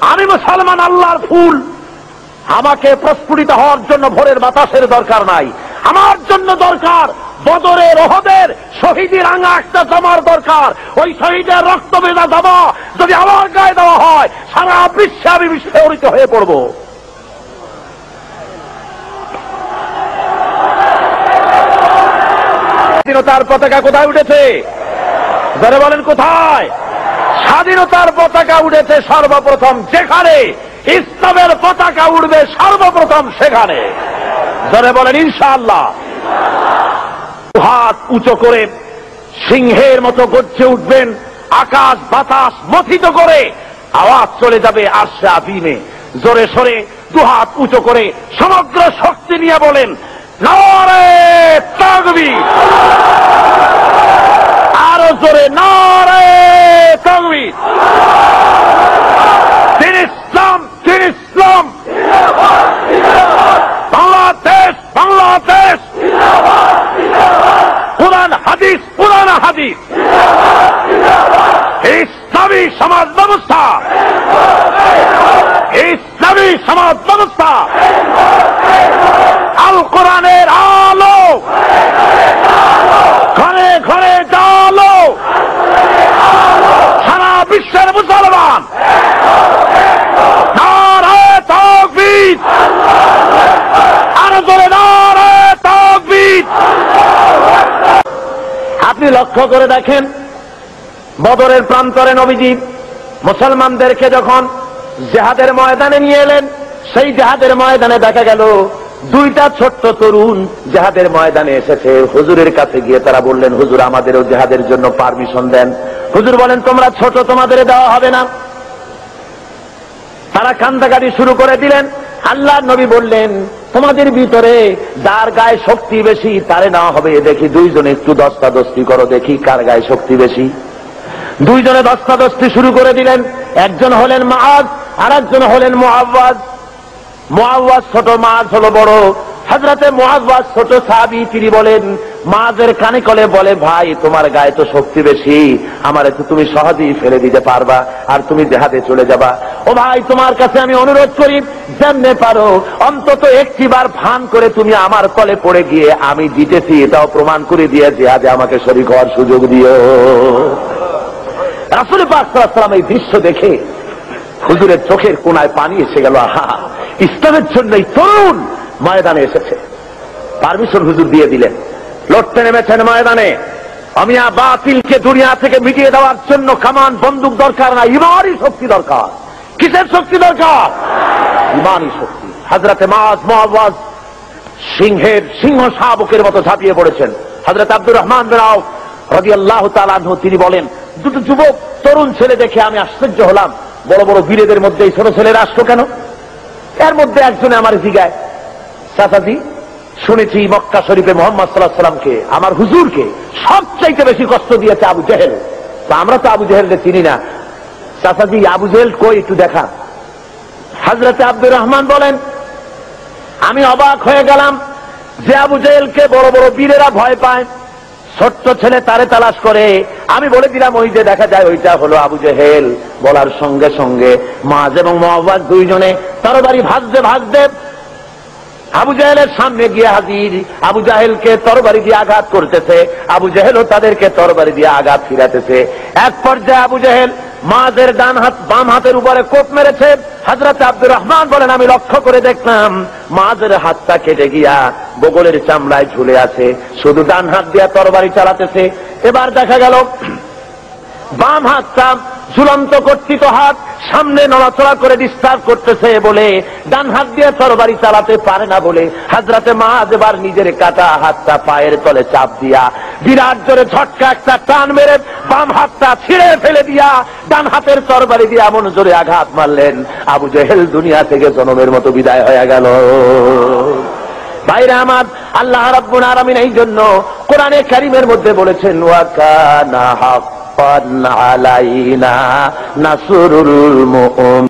আমি মুসলমান আল্লাহর ফুল। আমাকে প্রস্ফুটিত হওয়ার জন্য ভোরের বাতাসের দরকার নাই। আমার জন্য দরকার বদরের ওহদের শহীদের আঙা একটা জমার দরকার। ওই শহীদের রক্ত বেদা জমা যদি আমার গায়ে দেওয়া হয়, সারা বিশ্বে আমি বিস্ফোরিত হয়ে পড়ব। তার পতাকা কোথায় উঠেছে? ধরে বলেন কোথায়? স্বাধীনতার পতাকা উঠেছে সর্বপ্রথম যেখানে, ইসলামের পতাকা উঠবে সর্বপ্রথম সেখানে। ধরে বলেন, ইনশাআল্লাহ। হাত উঁচু করে সিংহের মতো গর্জে উঠবেন, আকাশ, বাতাস মথিত করে আওয়াজ চলে যাবে আরশে আদিমে জোরে সরে দুহাত উঁচু করে সমগ্র শক্তি নিয়ে বলেন নারে তাগবি আরও জোরে নারে আপনি লক্ষ্য করে দেখেন, বদরের প্রান্তরে নবীজি মুসলমানদেরকে যখন জেহাদের ময়দানে নিয়ে এলেন, সেই জেহাদের ময়দানে দেখা গেল দুইটা ছোট্ট তরুণ জেহাদের ময়দানে এসেছে। হুজুরের কাছে গিয়ে তারা বললেন, হুজুর, আমাদেরও জেহাদের জন্য পারমিশন দেন। হুজুর বলেন, তোমরা ছোট, তোমাদের দেওয়া হবে না। তারা কান্দাকাটি শুরু করে দিলেন। আল্লাহ নবী বললেন তোমাদের ভিতরে যার গায়ে শক্তি বেশি, তারে না হবে। দেখি দুইজনে একটু দস্তা দস্তি করো, দেখি কার গায়ে শক্তি বেশি। দুইজনে দস্তা দস্তি শুরু করে দিলেন। একজন হলেন মাজ আর একজন হলেন মোহাব্বাজ মোহাব্বাজ ছোট মাছ হলো বড়। হাজরাতে মোহাব্বাজ ছোট সাবি তিনি বলেন মাঝের কানে কলে বলে, ভাই, তোমার গায়ে তো শক্তি বেশি। আমার তো তুমি সহজেই ফেলে দিতে পারবা আর তুমি দেহাতে চলে যাবা। ও ভাই, তোমার কাছে আমি অনুরোধ করি, যেমনে পারো, অন্তত একটি বার ভান করে তুমি আমার কলে পড়ে গিয়ে আমি জিতেছি, এটাও প্রমাণ করে দিয়ে জেহাদে আমাকে শরীর হওয়ার সুযোগ দিও। রাসুল পাকসালাম এই দৃশ্য দেখে হুজুরের চোখের কোনায় পানি এসে গেল, আহা, ইসলামের জন্য এই তরুণ ময়দানে এসেছে। পারমিশন হুজুর দিয়ে দিলেন। লড়তে নেমেছেন ময়দানে। অমিয়া বাতিলকে দুনিয়া থেকে মিটিয়ে দেওয়ার জন্য কামান বন্দুক দরকার না, ইমানই শক্তি দরকার। কিসের শক্তি দরকার? ইমানই শক্তি। হাজরাতে মাজ মহাবাজ সিংহের সিংহ শাবকের মতো ঝাঁপিয়ে পড়েছেন। হাজরত আব্দুর রহমান রাও রবি আল্লাহ তালাহ তিনি বলেন, দুটো যুবক তরুণ ছেলে দেখে আমি আশ্চর্য হলাম। বড় বড় বীরেদের মধ্যে এই ছোট ছেলেরা আসলো কেন? এর মধ্যে একজনে আমার জিগায় চাচাজি শুনেছি মক্কা শরীফে মোহাম্মদ সাল্লাহ সাল্লামকে আমার হুজুরকে সবচাইতে বেশি কষ্ট দিয়েছে আবু জেহেল। তো আমরা তো আবু জেহেলকে চিনি না। চাচাজি, আবু জেহেল কই একটু দেখা। হাজরতে আব্দুর রহমান বলেন, আমি অবাক হয়ে গেলাম যে আবু জেহেলকে বড় বড় বীরেরা ভয় পায়। ছোট্ট ছেলে তারে তালাশ করে। আমি বলে দিলাম, ওই যে দেখা যায়, ওইটা হলো আবু জেহেল। বলার সঙ্গে সঙ্গে মাঝ এবং মহাবাদ দুইজনে তরবারি ভাজতে ভাজতে আবু জাহেলের সামনে গিয়ে হাজির। আবু জাহেলকে তরবারি দিয়ে আঘাত করতেছে। আবু জাহেলও তাদেরকে তরবারি দিয়ে আঘাত ফিরাতেছে। এক পর্যায়ে আবু জাহেল মাঝের ডান হাত, বাম হাতের উপরে কোপ মেরেছে। হাজরত আব্দুর রহমান বলেন, আমি লক্ষ্য করে দেখলাম, মাঝের হাতটা কেটে গিয়া বগলের চামড়ায় ঝুলে আছে। শুধু ডান হাত দিয়া তরবারি চালাতেছে। এবার দেখা গেল, বাম হাতটা ঝুলন্ত কর্তৃত হাত। সামনে নড়াচড়া করে ডিস্টার্ব করতেছে বলে, ডান হাত দিয়ে তরবারি চালাতে পারে না বলে, হাজরাতে মাহাজ এবার নিজের কাটা হাতটা পায়ের তলে চাপ দিয়া, বিরাট জোরে ঝটকা একটা টান মেরে বাম হাতটা ছিঁড়ে ফেলে দিয়া, ডান হাতের তরবারি দিয়ে এমন জোরে আঘাত মারলেন, আবু জেহেল দুনিয়া থেকে জনমের মতো বিদায় হয়ে গেল। বাইরে আমার, আল্লাহ রাব্বুল আলামিন এই জন্য কোরআনে কারিমের মধ্যে বলেছেন ওয়াকানা হাক্কান আলাইনা নাসরুল মুমিন